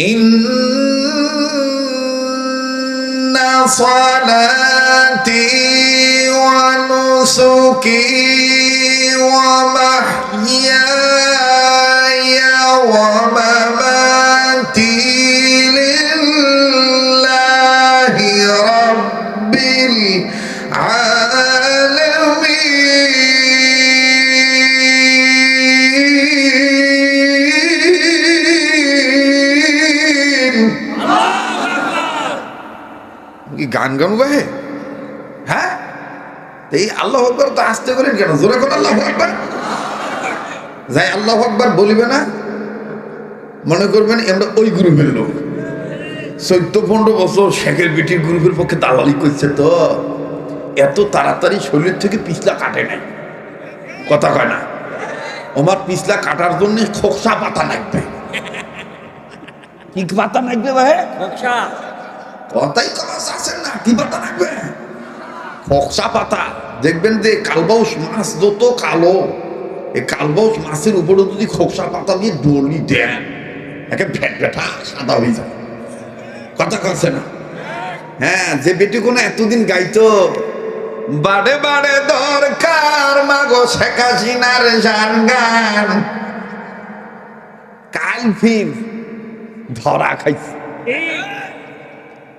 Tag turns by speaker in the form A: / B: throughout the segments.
A: إن صلاتي ونسكي ومحياي ومماتي কি গান গান গায়ে হ্যাঁ? এই আল্লাহ আকবর তো আসতে করেন কেন? জোরে করে আল্লাহ আকবর। যাই আল্লাহ আকবর বলিবে না মনে করবেন আমরা ওই গ্রুপের লোক। চোদ্দ পনেরো বছর শেখের বিটির গ্রুপের পক্ষে দালালি করছে তো। এত তাড়াতাড়ি শরীর থেকে পিছলা কাটে নাই। কথা কয় না। আমার পিছলা কাটার জন্য খোকসা পাতা লাগবে। কি পাতা লাগবে ভাই? কথাই কথা কি পাতা ফকসা পাতা দেখবেন যে কালবাউস মাছ যত কালো এই কালবাউস মাছের উপরে যদি খোকসা পাতা দিয়ে ডলি দেন একে ফ্যাট ফ্যাটা সাদা হয়ে যায় কথা কথা না? হ্যাঁ যে বেটি কোনো এতদিন গাইতো বাড়ে বাড়ে দরকার মাগো শেখ হাসিনার জান গান। কাল ফির ধরা খাইছে।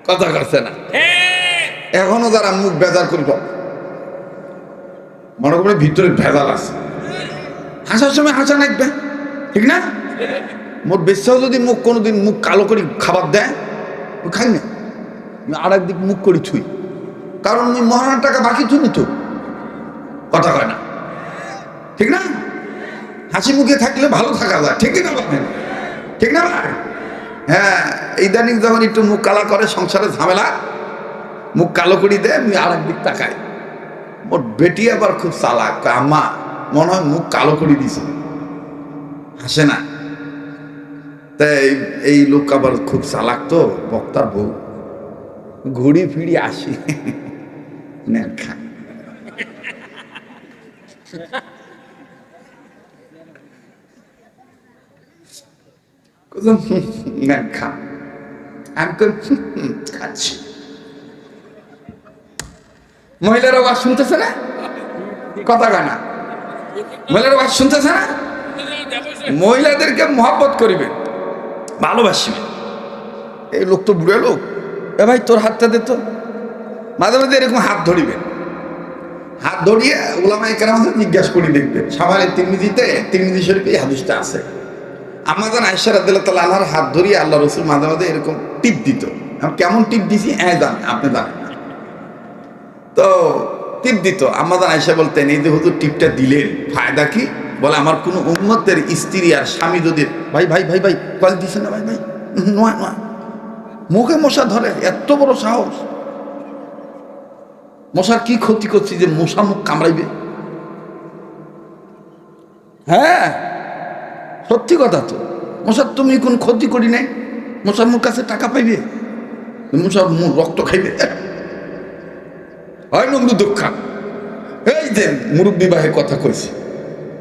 A: কথা করছে না? এখনও যারা মুখ বেজার করব মনে করবে ভিতরে ভেজাল আছে। হাসার সময় হাসা লাগবে। ঠিক না? মোর বেশাও যদি মুখ কোনোদিন মুখ কালো করে খাবার দেয় খাই না। আমি আর একদিক মুখ করি ছুই কারণ আমি মহানার টাকা বাকি থুনি তো। কথা কয় না। ঠিক না? হাসি মুখে থাকলে ভালো থাকা যায়। ঠিক না ঠিক না হ্যাঁ ইদানিং যখন একটু মুখ কালা করে সংসারে ঝামেলা মুখ কালো করি দেয় আমি আর একদিক তাকাই। মোর বেটি আবার খুব চালাক আম্মা, মনে হয় মুখ কালো করে দিছে। হাসে না। তাই এই- লোক আবার খুব চালাক তো, বক্তার বউ। ঘুরি ফিরি আসি। নেন খা খা। আমি খাচ্ছি। মহিলারা আওয়াজ শুনতেছে না? কথা কয় না। মহিলারা আওয়াজ শুনতেছে না? মহিলাদেরকে মহাব্বত করিবে। ভালোবাসিবে। এই লোক তো বুড়ো লোক। এ ভাই তোর হাতটা দে তো। মাঝে মাঝে এরকম হাত ধরিবে। হাত ধরিয়ে ওলামাই কেন জিজ্ঞাসা করি দেখবে। সামালে তিরমিজিতে তিরমিজি শরীফে এই হাদিসটা আছে। আমাদের আয়সার আদাল্লাহ তালা আল্লাহর হাত ধরিয়ে আল্লাহ রসুল মাঝে মাঝে এরকম টিপ দিত। কেমন টিপ দিছি? হ্যাঁ জান আপনি জানেন। তো টিপ দিত। আমাদের আয়সা বলতেন, এই যে হুজুর টিপটা দিলেন, ফায়দা কি? বলে, আমার কোনো উন্মতের স্ত্রী আর স্বামী যদি ভাই ভাই ভাই ভাই, কল দিছে না, ভাই ভাই, নয় নয়, মুখে মশা ধরে, এত বড় সাহস। মশার কি ক্ষতি করছি যে মশা মুখ কামড়াইবে? হ্যাঁ সত্যি কথা তো। মশার তুমি কোন ক্ষতি করি নাই। মশার মুখ কাছে টাকা পাইবে? মশার মুখ রক্ত খাইবে। হয় নমরু দক্ষা এই যে মুরব্বী বাহে কথা কইছে।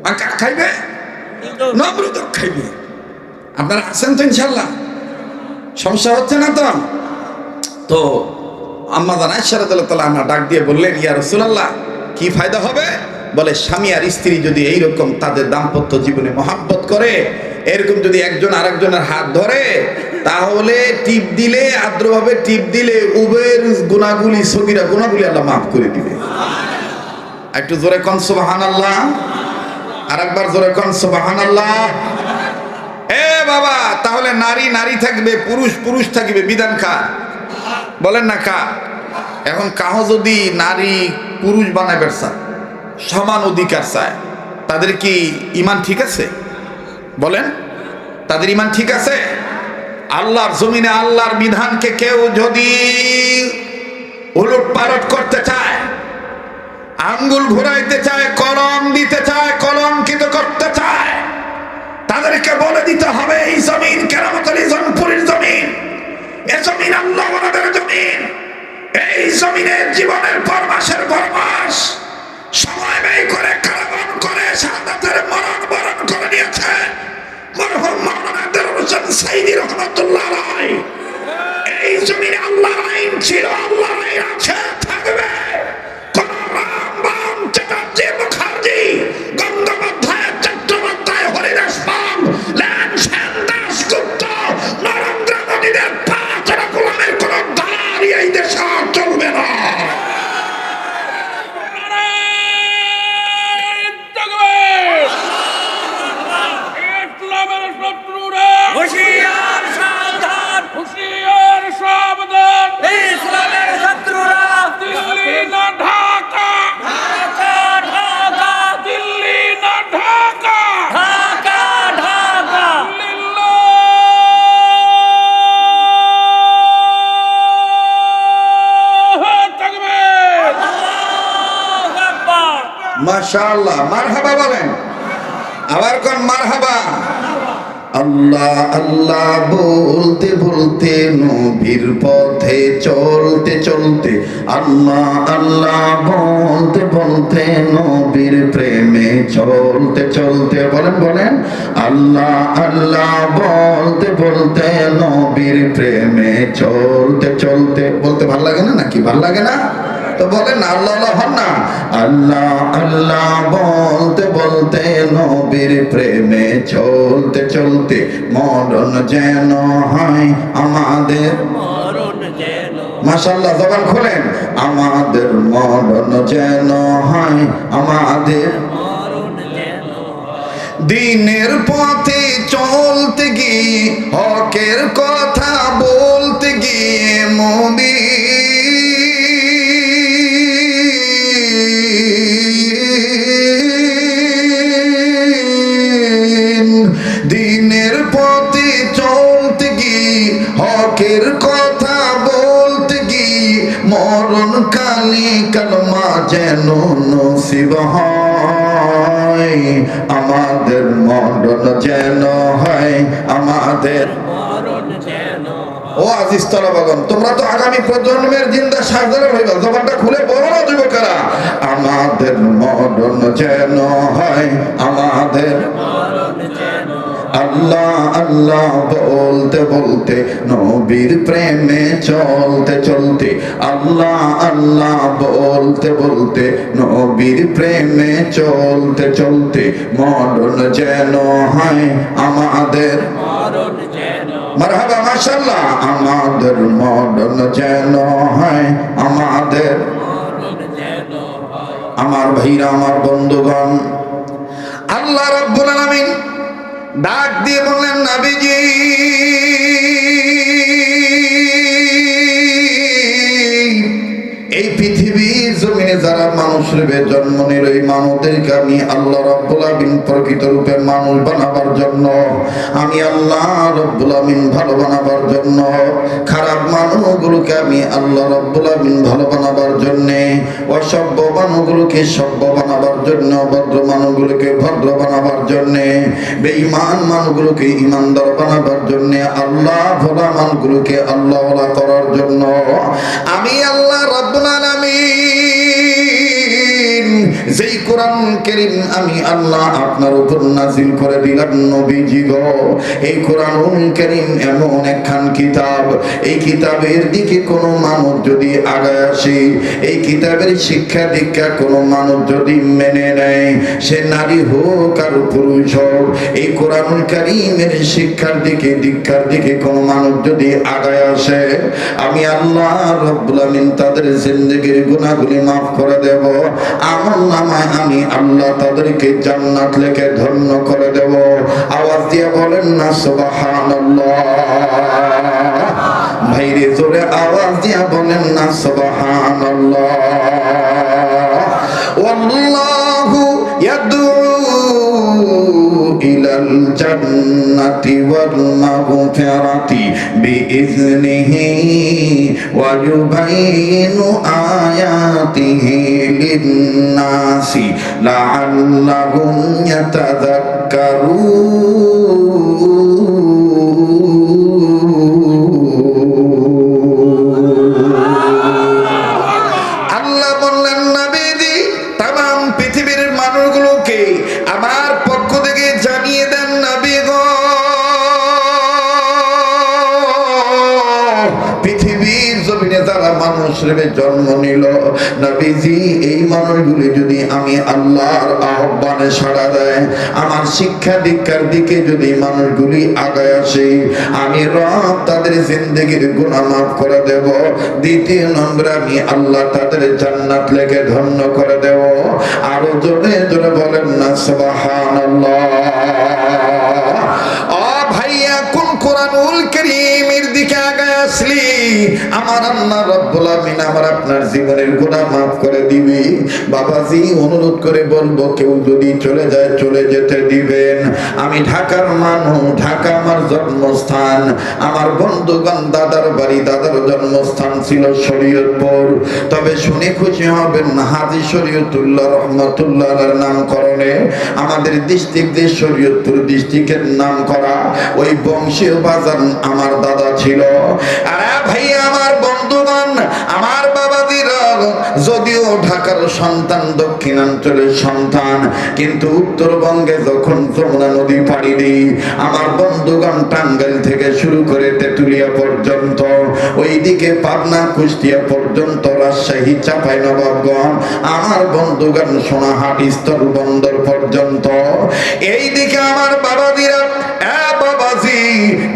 A: আর কাক খাইবে? নমরুদ খাইবে। আপনারা আছেন তো ইনশাল্লাহ সমস্যা হচ্ছে না তো? তো আম্মাদান আয়সারাদাল্লাহ তালা আমার ডাক দিয়ে বললেন, ইয়া রসুলাল্লাহ, কি ফায়দা হবে? বলে, স্বামী আর স্ত্রী যদি এইরকম তাদের দাম্পত্য জীবনে মহাব্বত করে, এরকম যদি একজন আরেকজনের হাত ধরে তাহলে টিপ দিলে আদ্রভাবে টিপ দিলে উবের গুণাগুলি, সগিরা গুণাগুলি আল্লাহ মাফ করে দিবে। একটু জোরে কন সুবাহান আল্লাহ আর একবার জোরে কন সুবাহান আল্লাহ এ বাবা, তাহলে নারী নারী থাকবে, পুরুষ পুরুষ থাকবে, বিধান খা বলেন না কা এখন কাহ যদি নারী পুরুষ বানায় ব্যবসা সমান অধিকার চায়, তাদের কি ইমান ঠিক আছে? বলেন, তাদের ইমান ঠিক আছে? আল্লাহর জমিনে আল্লাহর বিধানকে কেউ যদি উলট পালট করতে চায়, আঙ্গুল ঘুরাইতে চায়, কলম দিতে চায় কলম কিন্তু করতে চায়, তাদেরকে বলে দিতে হবে, এই জমিন কেরামতল মাশাআল্লাহ, মারহাবা বলেন। আবার কোন মারহাবা? আল্লাহ আল্লাহ বলতে বলতে নবীর পথে চলতে চলতে, আল্লাহ আল্লাহ বলতে বলতে নবীর প্রেমে চলতে চলতে, বলেন বলেন, আল্লাহ আল্লাহ বলতে বলতে নবীর প্রেমে চলতে চলতে, বলতে ভালো লাগে না নাকি? ভালো লাগে না? তো বলেন আল্লাহ আল্লাহ হন না। আল্লাহ আল্লাহ বলতে বলতে নবীর প্রেমে চলতে চলতে মরণ যেন হয় আমাদের।
B: মরণ যেন
A: মাশাল্লাহ জবান খোলেন। আমাদের মরণ যেন হয় আমাদের। দিনের পথে চলতে গিয়ে হকের কথা বলতে গিয়ে মবি তোমরা তো আগামী প্রজন্মের আমাদের মরণ যেন হয়, আমাদের আল্লাহ আল্লাহ বলতে বলতে, নবীর প্রেমে চলতে চলতে, আল্লাহ আল্লাহ বলতে বলতে, নবীর প্রেমে চলতে চলতে, মরণ যেন হয়, আমাদের
B: মরণ
A: মারহাবা মাশাল্লাহ আমাদের মরণ যেন হয়, আমাদের আমার ভাইরা, আমার বন্ধুগণ। আল্লাহ রাব্বুল আলামিন ডাক দিয়ে বললেন, নাবিজি রূপে জন্ম নিল এই মানবদেরকে আমি আল্লাহ রব্বুল আমিন প্রকৃত রূপে মানুষ বানাবার জন্য। আমি আল্লাহ রব্বুল আমিন ভালো বানাবার জন্য। খারাপ মানুষগুলোকে আমি আল্লাহ রব্বুল আমিন ভালো বানাবার জন্যে, অসভ্য মানুষগুলোকে সভ্য বানাবার জন্য, ভদ্র মানুষগুলোকে ভদ্র বানাবার জন্যে, বেঈমান মানুষগুলোকে ইমানদার বানাবার জন্যে, আল্লাহ ভোলা মানুষগুলোকে আল্লাহ করার জন্য। আমি আল্লাহ রব্বুল যেই কোরআন করিম আমি আল্লাহ আপনার উপর নাজিল করে দিলাম, নবীজি গো। এই কোরআন করিম এমন একখান কিতাব। এই কিতাবের দিকে কোনো মানুষ যদি আগায় আসে, এই কিতাবের শিক্ষা দীক্ষা কোনো মানুষ যদি মেনে নেয়, সে নারী হোক আর পুরুষ হোক, এই কোরআন করিমের শিক্ষার দিকে, দীক্ষার দিকে কোনো মানুষ যদি আগায় আসে, আমি আল্লাহ রব্বুল আমিন তাদের জিন্দগির গুনাহগুলি মাফ করে দেব। আমার নামায় আমি আল্লাহ তাদেরকে জান্নাত লেখে ধন্য করে দেব। আওয়াজ দিয়ে বলেন না, সুবহানাল্লাহ। ভাইরে জোরে আওয়াজ দিয়া বলেন না, সুবহানাল্লাহ। الجنة والمغفرة بإذنه ويبين آياته للناس لعلهم يتذكرون পৃথিবীর জমিনে যারা মানুষ রূপে জন্ম নিল, নবীজি, এই মানুষগুলি যদি আমি আল্লাহর আহ্বানে সাড়া দেয়, আমার শিক্ষা দীক্ষার দিকে যদি মানুষগুলি আগায় আসে, আমি রব তাদের জিন্দগির গুণা মাফ করে দেব। দ্বিতীয় নম্বরে, আমি আল্লাহ তাদের জান্নাত লেগে ধন্য করে দেব। আরও জোরে জোরে বলেন না, সুবহানাল্লাহ। ও ভাইয়া, কোন কোরআনুল করিমের দিকে আমার আল্লাহ রব্বুল আমিন আমার আপনার জীবনের গুনাহ করে দিবি। বাবাজি, অনুরোধ করে বলব, কেউ যদি চলে যায়, চলে যেতে দিবেন। আমি ঢাকার মানুষ, ঢাকা আমার জন্মস্থান। আমার বন্ধুগণ, দাদার বাড়ি, দাদার জন্মস্থান ছিল শরীয়তপুর। তবে শুনে খুশি হবেন, হাজি শরীয়তুল্লাহ রহমতুল্লাহ নামকরণে আমাদের ডিস্ট্রিক্ট শরীয়তপুর ডিস্ট্রিক্টের নাম করা ওই বংশীয় বাজার আমার দাদা ছিল। আরে ভাই আমার বন্ধুগণ আমার বাবা দিল যদিও ঢাকার সন্তান, দক্ষিণাঞ্চলের সন্তান, কিন্তু উত্তরবঙ্গে যখন যমুনা নদী পাড়ি দিই, আমার বন্ধুগণ টাঙ্গাইল থেকে শুরু করে তেঁতুলিয়া পর্যন্ত, ওইদিকে পাবনা, কুষ্টিয়া পর্যন্ত, রাজশাহী চাপাই নবাবগঞ্জ আমার বন্ধুগণ সোনাহাট স্থল বন্দর পর্যন্ত। এই দিকে আমার বাবাদিরা এ বাবাজি,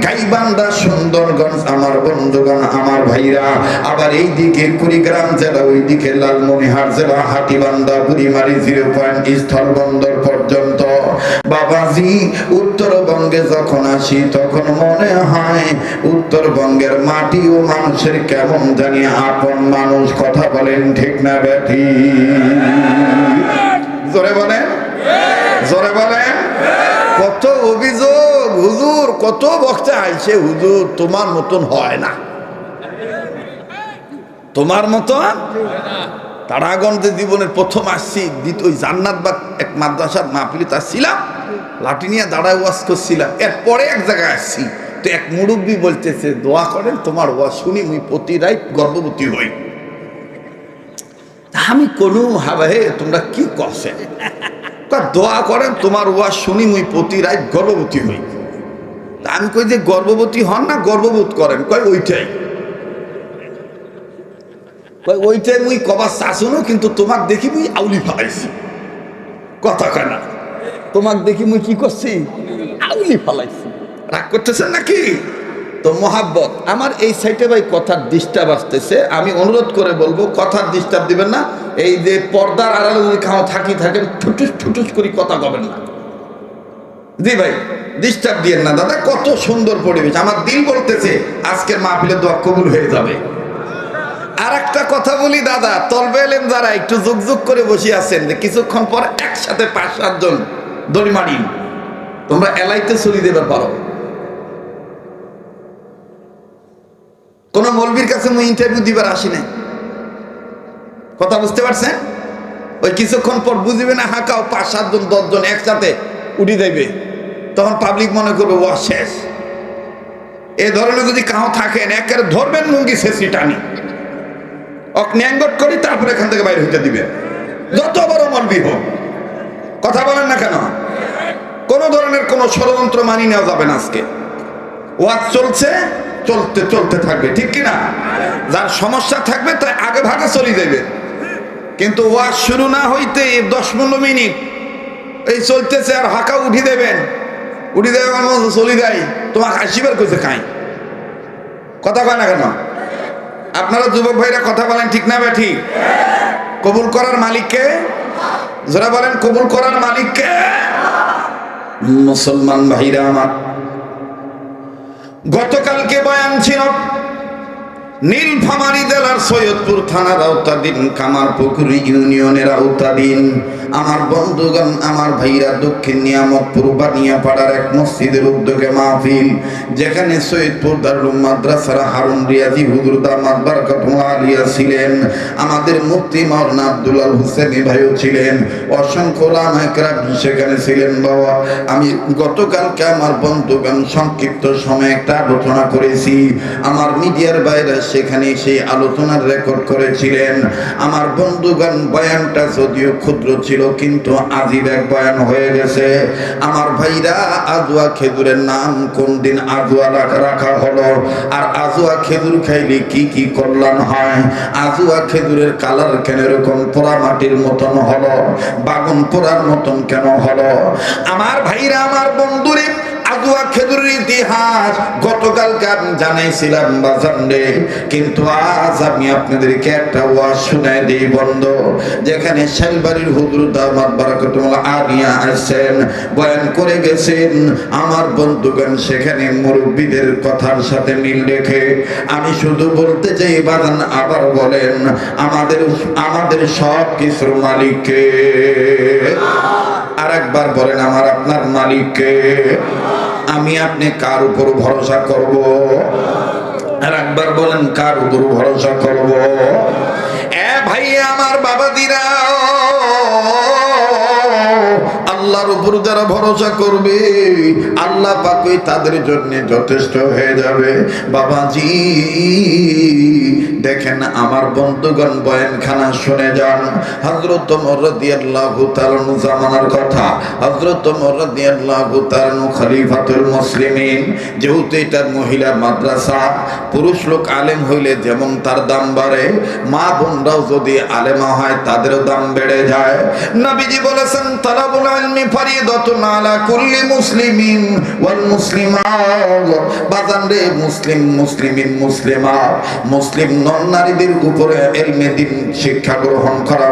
A: গাইবান্ধা, সুন্দরগঞ্জ, আমার বন্ধুগণ, আমার ভাইরা, আবার এই দিকে কুড়িগ্রাম জেলা, ওইদিকে লালমনিহাট জেলা হাটিবান্ধা বুড়িমারি জিরো পয়েন্ট স্থল বন্দর পর্যন্ত। বাবাজি, উত্তরবঙ্গে যখন আসি তখন মনে হয় উত্তরবঙ্গের মাটি ও মানুষের কেমন জানি আপন মানুষ। কথা বলেন ঠিক না ব্যাঠি জোরে বলেন? জোরে বলেন? কত অভিযোগ, হুজুর, কত বক্তা আইছে, হুজুর, তোমার মতন হয় না। তোমার মতন? তারাগঞ্জে জীবনের প্রথম আসছি, দ্বিতীয় ওই জান্নাত বা এক মাদ্রাসার মাহফিলে ছিলাম লাঠি নিয়ে দাঁড়ায় ওয়াজ করছিলাম। এরপরে এক জায়গায় আসছি, তো এক মুরব্বী বলতেছে, দোয়া করেন, তোমার ওয়াজ শুনি মুই প্রতি রাত গর্ভবতী হই। আমি কোনো হাবে তোমরা কি করছে? দোয়া করেন, তোমার ওয়াজ শুনি মুই প্রতি রাত গর্ভবতী হই। আমি কই যে গর্ভবতী হন না, গর্ভবোধ করেন, কয় ওইটাই। ওইটাই মুই কবার শাসনও কিন্তু তোমাক দেখি মুই আউলি ফালাইছি। কথা কয় না। তোমাক দেখি মুই কি করছি? আউলি ফালাইছি। রাগ করতেছেন নাকি? তো মোহাব্বত, আমার এই সাইডে ভাই কথার ডিস্টার্ব আসতেছে। আমি অনুরোধ করে বলব, কথার ডিস্টার্ব দিবেন না। এই যে পর্দার আড়ালে যদি খাওয়া থাকি থাকেন, ঠুটুস ঠুটুস করে কথা কবেন না। জি ভাই ডিস্টার্ব দিয়েন না, দাদা। কত সুন্দর পরিবেশ। আমার দিল বলতেছে, আজকের মাহফিলে দোয়া কবুল হয়ে যাবে। আর একটা কথা বলি, দাদা, তলবে এলেন যারা একটু যুগ যুগ করে বসে আছেন, যে কিছুক্ষণ পর একসাথে পাঁচ সাতজন দড়িমানি তোমরা এলাইতে চলি দেবার পারো। কোন মলবির কাছে মুই ইন্টারভিউ দিবার আসি নাই। কথা বুঝতে পারছেন? ওই কিছুক্ষণ পর বুঝবে না হাঁকাও পাঁচ সাতজন, দশজন একসাথে উঠি দেবে। তখন পাবলিক মনে করবে ও শেষ। এ ধরনের যদি কাহ থাকেন, একের ধরবেন মুঙ্গি শেষি টানি অক ন্যাঙ্গট করি, তারপরে এখান থেকে বাইরে হইতে দিবে। যত বড় মলবি হোক। কথা বলেন না কেন? কোন ধরনের কোনো ষড়যন্ত্র মানি নেওয়া যাবে না আজকে। ওয়াজ চলছে, চলতে চলতে থাকবে, ঠিক কি না যার সমস্যা থাকবে তাই আগে ভাগে চলে যাবে কিন্তু ওয়াজ শুরু না হইতে দশ পনেরো মিনিট এই চলতেছে আর হাঁকা উঠি দেবেন। উঠি দেবে আমার মতো চলি দেয় তোমাকে আসিবার কইছে কাই কথা কয় না কেন? আপনারা যুবক ভাইরা কথা বলেন ঠিক না ব্যাঠি কবুল করার মালিককে? যারা বলেন, কবুল করার মালিককে? মুসলমান ভাইরা আমার, গতকালকে বয়ান ছিল নীলফামারী জেলার সৈয়দপুর থানার আওতাধীন কামারপুকুর ইউনিয়নের আওতাধীন। আমার বন্ধুগণ, আমার ভাইরা দক্ষিণ নিয়ামতপুর বানিয়াপাড়ার এক মসজিদের উদ্যোগে মাহফিল, যেখানে সৈয়দপুর দারুল মাদ্রাসার হারুন রিয়াজি হুজুর দামাত বারাকাতুল্লাহ ছিলেন। আমাদের মুফতি মাওলানা আব্দুল্লাহ হুসেনি ভাইও ছিলেন, অসংখ্য রামায়করাম সেখানে ছিলেন বাবা। আমি গতকালকে আমার বন্ধুগণ সংক্ষিপ্ত সময়ে একটা আলোচনা করেছি। আমার মিডিয়ার বাইরে সেখানে সেই আলোচনার রেকর্ড করেছিলেন। আমার বন্ধুগণ, বয়ানটা যদিও ক্ষুদ্র ছিল, কিন্তু আজিব এক বয়ান হয়ে গেছে। আমার ভাইরা, আজুয়া খেজুরের নাম কোন দিন আজুয়া রাখা হলো? আর আজুয়া খেজুর খাইলে কি কি কল্যাণ হয়? আজুয়া খেজুরের কালার কেন এরকম পোড়া মাটির মতন হলো? বাগন পোড়ার মতন কেন হলো? আমার ভাইরা, আমার বন্ধুরে আদুয়া খেজুরের ইতিহাস, গতকালকে আমি জানাইছিলাম বাজান্ডে কিন্তু আজ আমি আপনাদেরকে একটা ওয়াজ শুনাই দিই বন্ধ। যেখানে শাইলবাড়ির হুজুর দামাত বারাকাতুল্লাহ আনিয়া আসছেন, বয়ান করে গেছেন, আমার বন্ধুগণ সেখানে মুরব্বীদের কথার সাথে মিল রেখে, আমি শুধু বলতে চাই বাদান আবার বলেন, আমাদের আমাদের সব কিছুর মালিককে আর একবার বলেন, আমার আপনার মালিককে আমি আপনি কার উপর ভরসা করব? আর একবার বলেন, কার উপর ভরসা করব? এ ভাই আমার বাবা দিরা আল্লাহর উপর যারা ভরসা করবে, আল্লাহ পাকই তাদের জন্য যথেষ্ট হয়ে যাবে। বাবাজি, দেখেন আমার বন্ধুগণ বয়ানখানা শুনে যান। হজরত মরদিয়াল্লাহু তাআলা জামানার কথা। হজরত মরদিয়াল্লাহু তাআলা খলিফাতুল মুসলিমিন, যেহেতু এটা মহিলা মাদ্রাসা, পুরুষ লোক আলেম হইলে যেমন তার দাম বাড়ে, মা বোনরাও যদি আলেমা হয় তাদেরও দাম বেড়ে যায়। নবীজি বলেছেন তালাবুল ইলমি নারীদের শিক্ষা গ্রহণ করা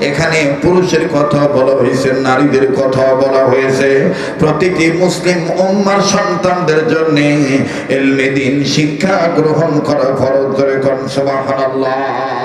A: এখানে পুরুষের কথা বলা হয়েছে, নারীদের কথা বলা হয়েছে। প্রতিটি মুসলিম উম্মার সন্তানদের জন্য ইলমে দিন শিক্ষা গ্রহণ করা ফরজ করে কোন, সুবহানাল্লাহ।